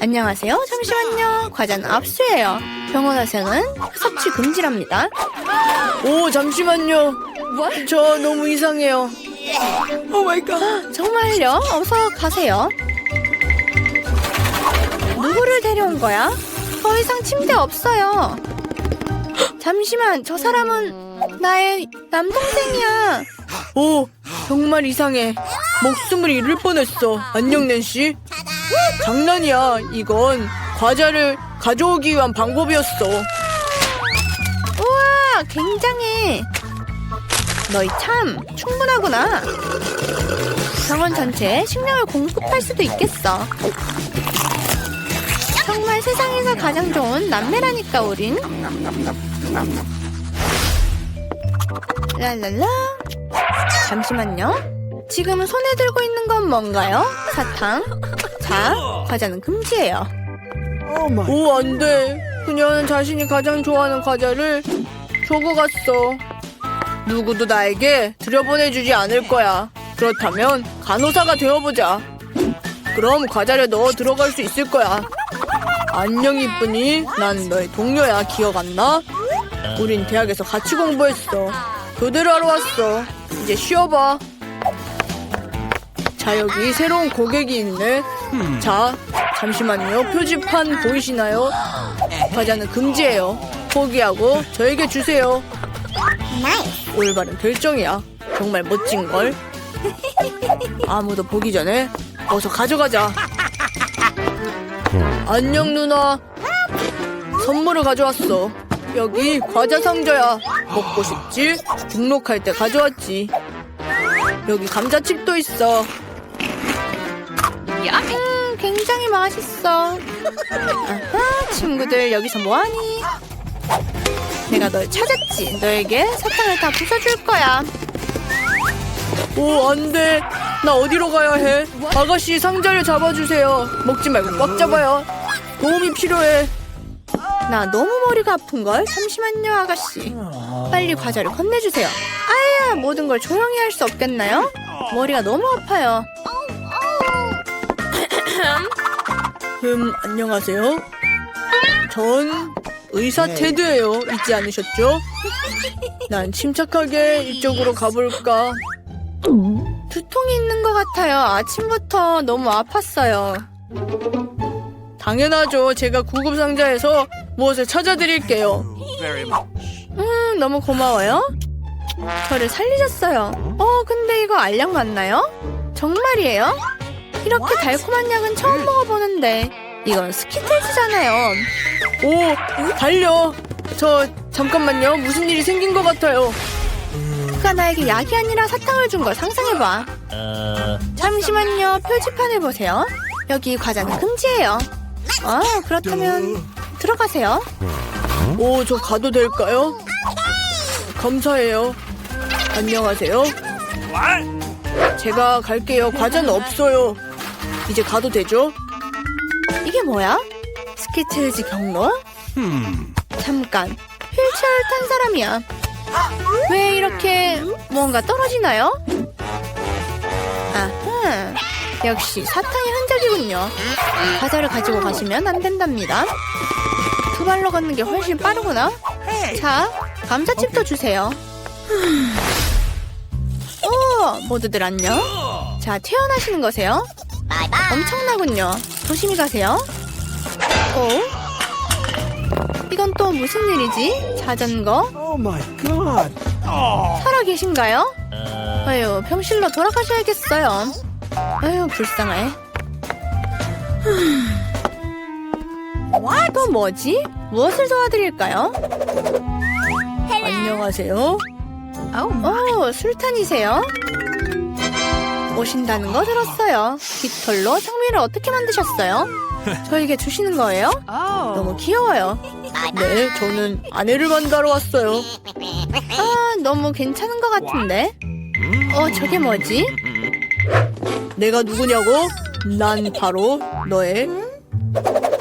안녕하세요. 잠시만요. 과자는 압수예요. 병원에서는 섭취 금지랍니다. 오 잠시만요. 저 너무 이상해요. 오 마이 갓. 정말요? 어서 가세요. 누구를 데려온 거야? 더 이상 침대 없어요. 잠시만, 저 사람은 나의 남동생이야. 오 정말 이상해. 목숨을 잃을 뻔했어. 안녕 낸시. 장난이야. 이건 과자를 가져오기 위한 방법이었어. 우와, 굉장해. 너희 참 충분하구나. 병원 전체에 식량을 공급할 수도 있겠어. 정말 세상에서 가장 좋은 남매라니까 우린. 랄랄라. 잠시만요. 지금 손에 들고 있는 건 뭔가요? 사탕. 자, 과자는 금지예요. 오 안 돼. 그녀는 자신이 가장 좋아하는 과자를 주고 갔어. 누구도 나에게 들여보내주지 않을 거야. 그렇다면 간호사가 되어보자. 그럼 과자를 넣어 들어갈 수 있을 거야. 안녕 이쁜이. 난 너의 동료야. 기억 안 나? 우린 대학에서 같이 공부했어. 교대를 하러 왔어. 이제 쉬어봐. 자 여기 새로운 고객이 있네. 자 잠시만요. 표지판 보이시나요? 과자는 금지예요. 포기하고 저에게 주세요. 올바른 결정이야. 정말 멋진 걸. 아무도 보기 전에 어서 가져가자. 안녕 누나. 선물을 가져왔어. 여기 과자 상자야. 먹고 싶지? 등록할 때 가져왔지. 여기 감자칩도 있어. 음, 굉장히 맛있어. 아하, 친구들 여기서 뭐하니? 내가 널 찾았지. 너에게 사탕을 다 부숴줄 거야. 오, 안 돼. 나 어디로 가야 해? 아가씨 상자를 잡아주세요. 먹지 말고 꽉 잡아요. 도움이 필요해. 나 너무 머리가 아픈걸? 잠시만요, 아가씨. 빨리 과자를 건네주세요. 아야, 모든 걸 조용히 할 수 없겠나요? 머리가 너무 아파요. 음, 안녕하세요. 전 의사 테드예요. 잊지 않으셨죠? 난 침착하게 이쪽으로 가볼까? 두통이 있는 것 같아요. 아침부터 너무 아팠어요. 당연하죠. 제가 구급 상자에서 무엇을 찾아드릴게요. 음, 너무 고마워요. 저를 살리셨어요. 어, 근데 이거 알약 맞나요? 정말이에요? 이렇게 달콤한 약은 처음 먹어보는데 이건 스키틀즈잖아요. 오, 달려. 저 잠깐만요. 무슨 일이 생긴 것 같아요. 그가 나에게 약이 아니라 사탕을 준 걸 상상해봐. 잠시만요. 표지판을 보세요. 여기 과자는 금지예요. 아, 그렇다면 들어가세요. 오, 저 가도 될까요? 감사해요. 안녕하세요. 제가 갈게요. 과자는 없어요. 이제 가도 되죠? 이게 뭐야? 스키틀즈 경로? 잠깐, 휠체어를 탄 사람이야. 왜 이렇게 뭔가 떨어지나요? 아하, 역시 사탕의 흔적이군요. 과자를 가지고 가시면 안 된답니다. 두 발로 걷는 게 훨씬 빠르구나. 자, 감자칩도 주세요. 오, 모두들 안녕. 자, 퇴원하시는 거세요? 엄청나군요. 조심히 가세요. 어? 이건 또 무슨 일이지? 자전거? Oh my god. 살아 계신가요? 아유, 병실로 돌아가셔야겠어요. 아유, 불쌍해. 또 뭐지? 무엇을 도와드릴까요? 안녕하세요. 오, 술탄이세요? 오신다는 거 들었어요. 깃털로 성미를 어떻게 만드셨어요? 저에게 주시는 거예요? 너무 귀여워요. 네, 저는 아내를 만나러 왔어요. 아, 너무 괜찮은 것 같은데? 어, 저게 뭐지? 내가 누구냐고? 난 바로 너의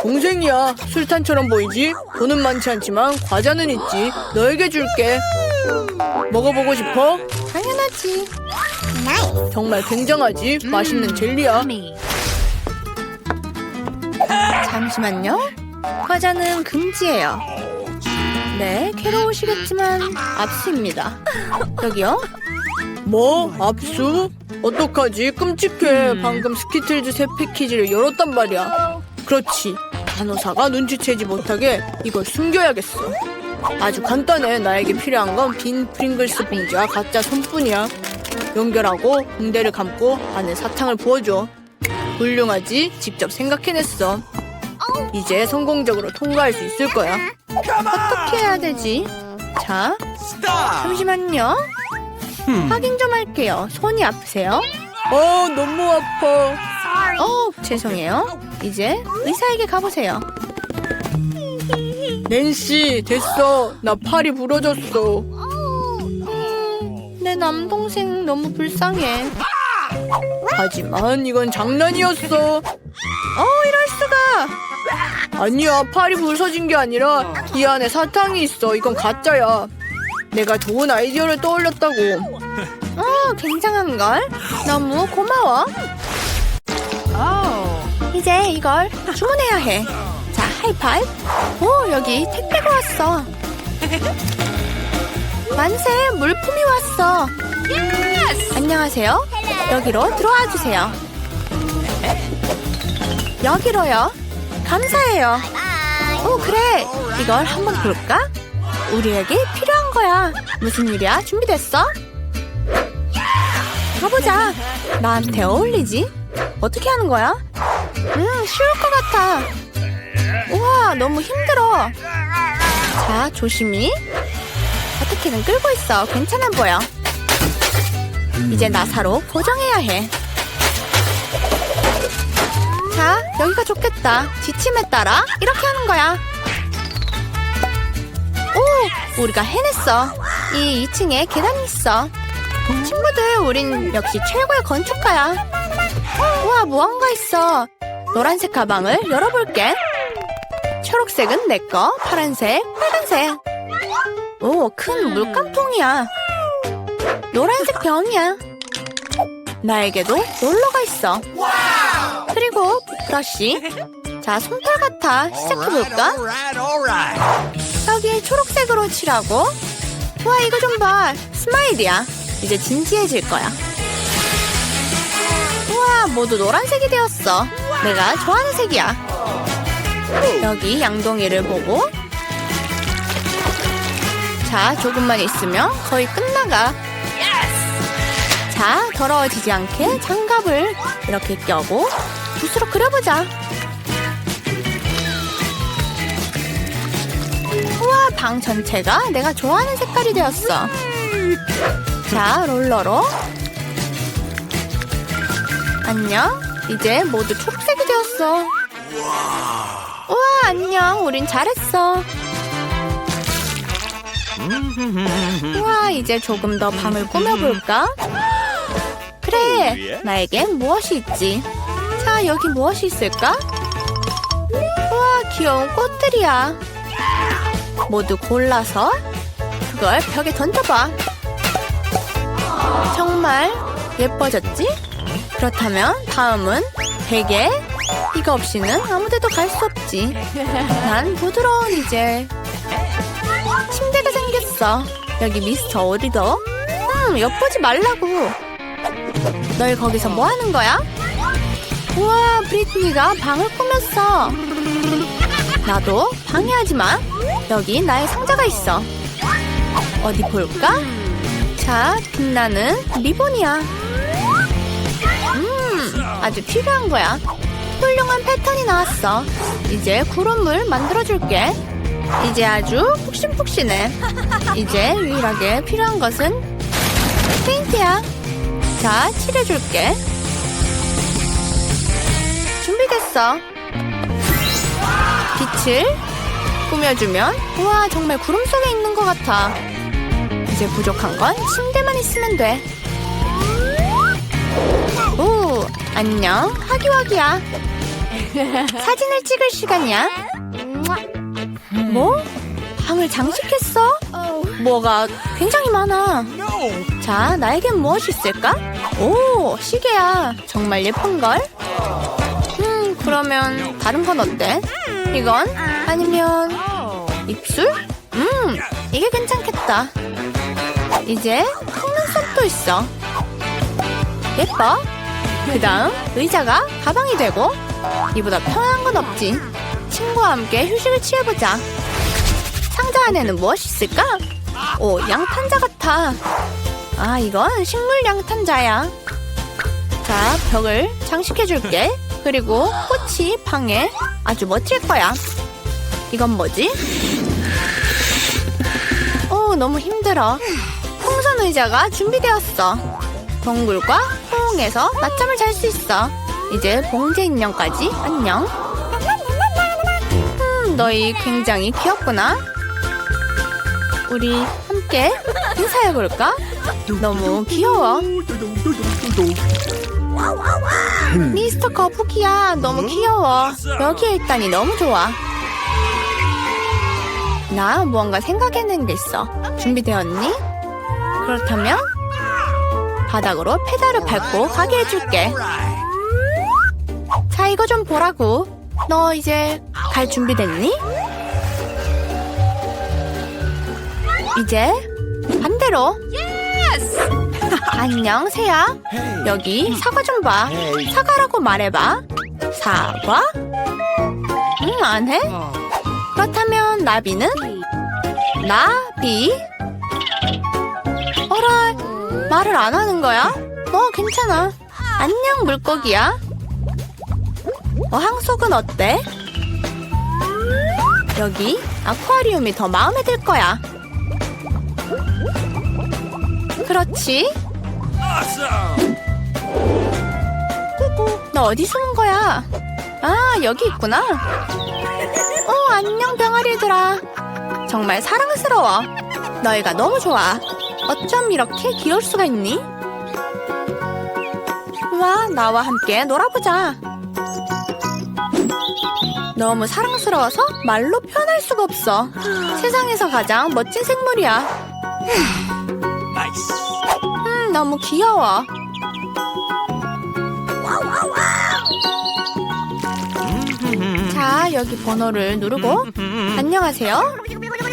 동생이야. 술탄처럼 보이지? 돈은 많지 않지만 과자는 있지. 너에게 줄게. 먹어보고 싶어? 당연하지. 정말 굉장하지? 맛있는 젤리야. 자, 잠시만요. 과자는 금지예요. 네, 괴로우시겠지만 압수입니다. 여기요. 뭐? 압수? 어떡하지? 끔찍해. 방금 스키틀즈 새 패키지를 열었단 말이야. 그렇지. 간호사가 눈치채지 못하게 이걸 숨겨야겠어. 아주 간단해. 나에게 필요한 건 빈 프링글스 봉지와 가짜 손뿐이야. 연결하고 붕대를 감고 안에 사탕을 부어줘. 훌륭하지? 직접 생각해냈어. 이제 성공적으로 통과할 수 있을 거야. 어떻게 해야 되지? 자, 잠시만요. 확인 좀 할게요. 손이 아프세요? 어, 너무 아파. 어, 죄송해요. 이제 의사에게 가보세요. 낸시, 됐어. 나 팔이 부러졌어. 내 남동생 너무 불쌍해. 하지만 이건 장난이었어. 어, 이럴 수가. 아니야, 팔이 부서진 게 아니라 이 안에 사탕이 있어. 이건 가짜야. 내가 좋은 아이디어를 떠올렸다고. 어, 굉장한 걸. 너무 고마워. 이제 이걸 주문해야 해. 자, 하이파이브. 오, 여기 택배가 왔어. 만세, 물품이 왔어. 안녕하세요. 여기로 들어와 주세요. 여기로요. 감사해요. 오, 그래. 이걸 한번 볼까? 우리에게 필요한 거야. 무슨 일이야? 준비됐어? 가보자. 나한테 어울리지? 어떻게 하는 거야? 음, 쉬울 것 같아. 너무 힘들어. 자, 조심히. 어떻게든 끌고 있어. 괜찮아 보여. 이제 나사로 고정해야 해. 자, 여기가 좋겠다. 지침에 따라 이렇게 하는 거야. 오, 우리가 해냈어. 이 2층에 계단이 있어. 친구들, 우린 역시 최고의 건축가야. 우와, 무언가 있어. 노란색 가방을 열어볼게. 초록색은 내 거, 파란색, 빨간색. 오, 큰 물감통이야. 노란색 병이야. 나에게도 롤러가 있어. 그리고 브러쉬. 자, 솜털 같아. 시작해볼까? Alright, alright. 여기 초록색으로 칠하고. 와, 이거 좀 봐. 스마일이야. 이제 진지해질 거야. 우와, 모두 노란색이 되었어. 내가 좋아하는 색이야. 여기 양동이를 보고. 자, 조금만 있으면 거의 끝나가. 자, 더러워지지 않게 장갑을 이렇게 껴고 붓으로 그려보자. 우와, 방 전체가 내가 좋아하는 색깔이 되었어. 자, 롤러로. 안녕. 이제 모두 초록색이 되었어. 우와, 안녕. 우린 잘했어. 우와, 이제 조금 더 방을 꾸며볼까? 그래, 나에겐 무엇이 있지? 자, 여기 무엇이 있을까? 우와, 귀여운 꽃들이야. 모두 골라서 그걸 벽에 던져봐. 정말 예뻐졌지? 그렇다면 다음은 베개. 이거 없이는 아무 데도 갈 수 없 지. 난 부드러운 이제 침대가 생겼어. 여기 미스터 오리도. 음, 엿보지 말라고. 널 거기서 뭐 하는 거야? 우와, 브리트니가 방을 꾸몄어. 나도 방해하지 마. 여기 나의 상자가 있어. 어디 볼까? 자, 빛나는 리본이야. 음, 아주 필요한 거야. 훌륭한 패턴이 나왔어. 이제 구름을 만들어줄게. 이제 아주 푹신푹신해. 이제 유일하게 필요한 것은 페인트야. 자, 칠해줄게. 준비됐어. 빛을 꾸며주면 우와 정말 구름 속에 있는 것 같아. 이제 부족한 건 침대만 있으면 돼. 오 안녕 하기와기야. 사진을 찍을 시간이야. 뭐? 방을 장식했어? 뭐가 굉장히 많아. 자, 나에겐 무엇이 있을까? 오, 시계야. 정말 예쁜걸? 음, 그러면 다른 건 어때? 이건? 아니면 입술? 음, 이게 괜찮겠다. 이제 속눈썹도 있어. 예뻐. 그 다음 의자가 가방이 되고 이보다 편한 건 없지. 친구와 함께 휴식을 취해보자. 상자 안에는 무엇이 있을까? 오, 양탄자 같아. 아, 이건 식물 양탄자야. 자, 벽을 장식해줄게. 그리고 꽃이 방에 아주 멋질 거야. 이건 뭐지? 오, 너무 힘들어. 풍선 의자가 준비되었어. 동굴과 호응에서 낮잠을 잘 수 있어. 이제 봉제 인형까지 안녕. 음, 너희 굉장히 귀엽구나. 우리 함께 인사해볼까? 너무 귀여워. 미스터 거북이야, 너무 귀여워. 여기에 있다니 너무 좋아. 나 무언가 생각해낸 게 있어. 준비되었니? 그렇다면 바닥으로 페달을 밟고 가게 해줄게. 자, 이거 좀 보라고. 너 이제 갈 준비 됐니? 이제 반대로. 안녕, 새야. 여기 사과 좀 봐. 사과라고 말해봐. 사과? 응, 안 해? 그렇다면 나비는? 나비? 어라, 말을 안 하는 거야? 어, 괜찮아. 안녕, 물고기야. 어 항속은 어때? 여기 아쿠아리움이 더 마음에 들 거야. 그렇지. 너 어디 숨은 거야? 아, 여기 있구나. 어, 안녕, 병아리들아. 정말 사랑스러워. 너희가 너무 좋아. 어쩜 이렇게 귀여울 수가 있니? 와, 나와 함께 놀아보자. 너무 사랑스러워서 말로 표현할 수가 없어. 세상에서 가장 멋진 생물이야. Nice! 음, 너무 귀여워. 자, 여기 번호를 누르고 안녕하세요.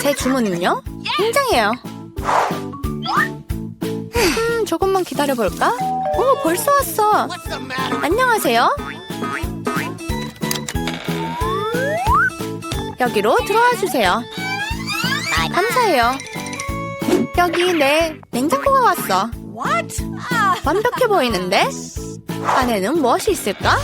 제 주문은요? 굉장해요. 음, 조금만 기다려볼까? 오, 벌써 왔어. 안녕하세요. 여기로 들어와 주세요. 감사해요. 여기 내 냉장고가 왔어. 완벽해 보이는데? 안에는 무엇이 있을까?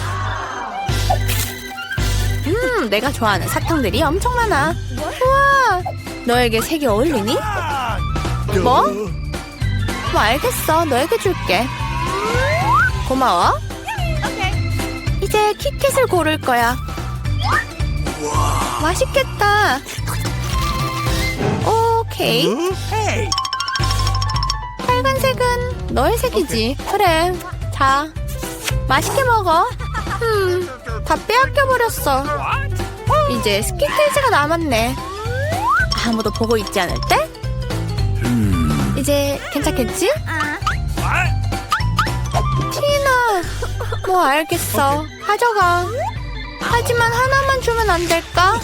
음, 내가 좋아하는 사탕들이 엄청 많아. 우와, 너에게 색이 어울리니? 뭐? 뭐 알겠어, 너에게 줄게. 고마워. 이제 키캣을 고를 거야. 맛있겠다. 오케이. Hey! 빨간색은 너의 색이지. 그래. 자, 맛있게 먹어. 음, 다 빼앗겨 버렸어. 이제 스키틀즈가 남았네. 아무도 보고 있지 않을 때? 이제 괜찮겠지? 티나, 뭐 알겠어. 가져가. 하지만 하나만 주면 안 될까?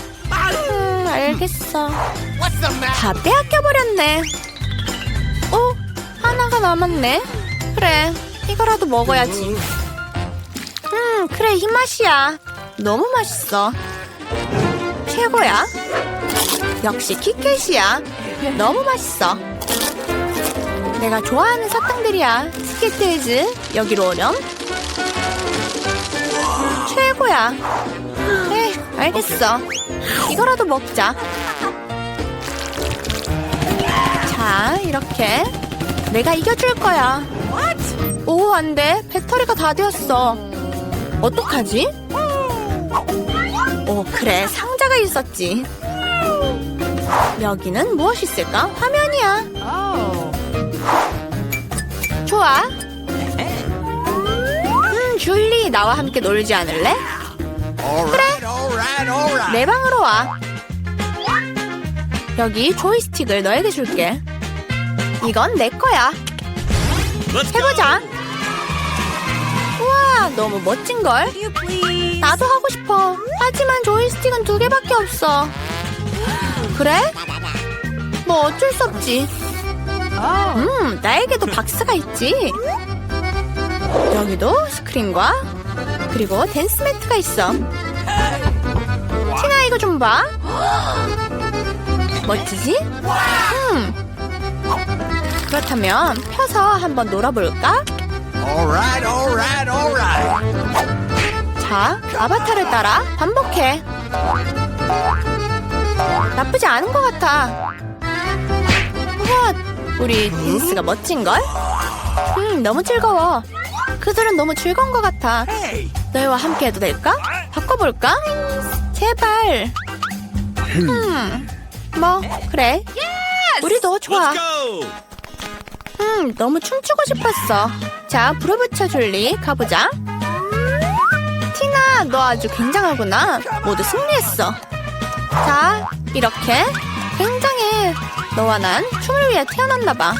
음, 알겠어. 다 빼앗겨 버렸네. 어? 하나가 남았네. 그래, 이거라도 먹어야지. 음, 그래 이 맛이야. 너무 맛있어. 최고야. 역시 키캣이야. 너무 맛있어. 내가 좋아하는 사탕들이야. 스키트즈 여기로 오렴. 최고야. 그래, 알겠어. 이거라도 먹자. 자, 이렇게 내가 이겨줄 거야. 오, 안 돼. 배터리가 다 되었어. 어떡하지? 오, 그래. 상자가 있었지. 여기는 무엇이 있을까? 화면이야. 좋아. 음, 줄리, 나와 함께 놀지 않을래? Alright. 내 방으로 와. 여기 조이스틱을 너에게 줄게. 이건 내 거야. 해보자. 우와, 너무 멋진 걸. 나도 하고 싶어. 하지만 조이스틱은 두 개밖에 없어. 그래? 뭐 어쩔 수 없지. 음, 나에게도 박스가 있지. 여기도 스크린과 그리고 댄스 매트가 있어. 티나 이거 좀 봐. 멋지지? 음. 그렇다면 펴서 한번 놀아볼까? All right, all right, all right. 자, 아바타를 따라 반복해. 나쁘지 않은 것 같아. 우리 댄스가 멋진걸? 음, 너무 즐거워. 그들은 너무 즐거운 것 같아. 너희와 함께 해도 될까? 바꿔볼까? 제발. 음, 뭐, 그래. 우리도 좋아. 음, 너무 춤추고 싶었어. 자, 불을 붙여 줄리. 가보자. 티나, 너 아주 굉장하구나. 모두 승리했어. 자, 이렇게. 굉장해. 너와 난 춤을 위해 태어났나 봐.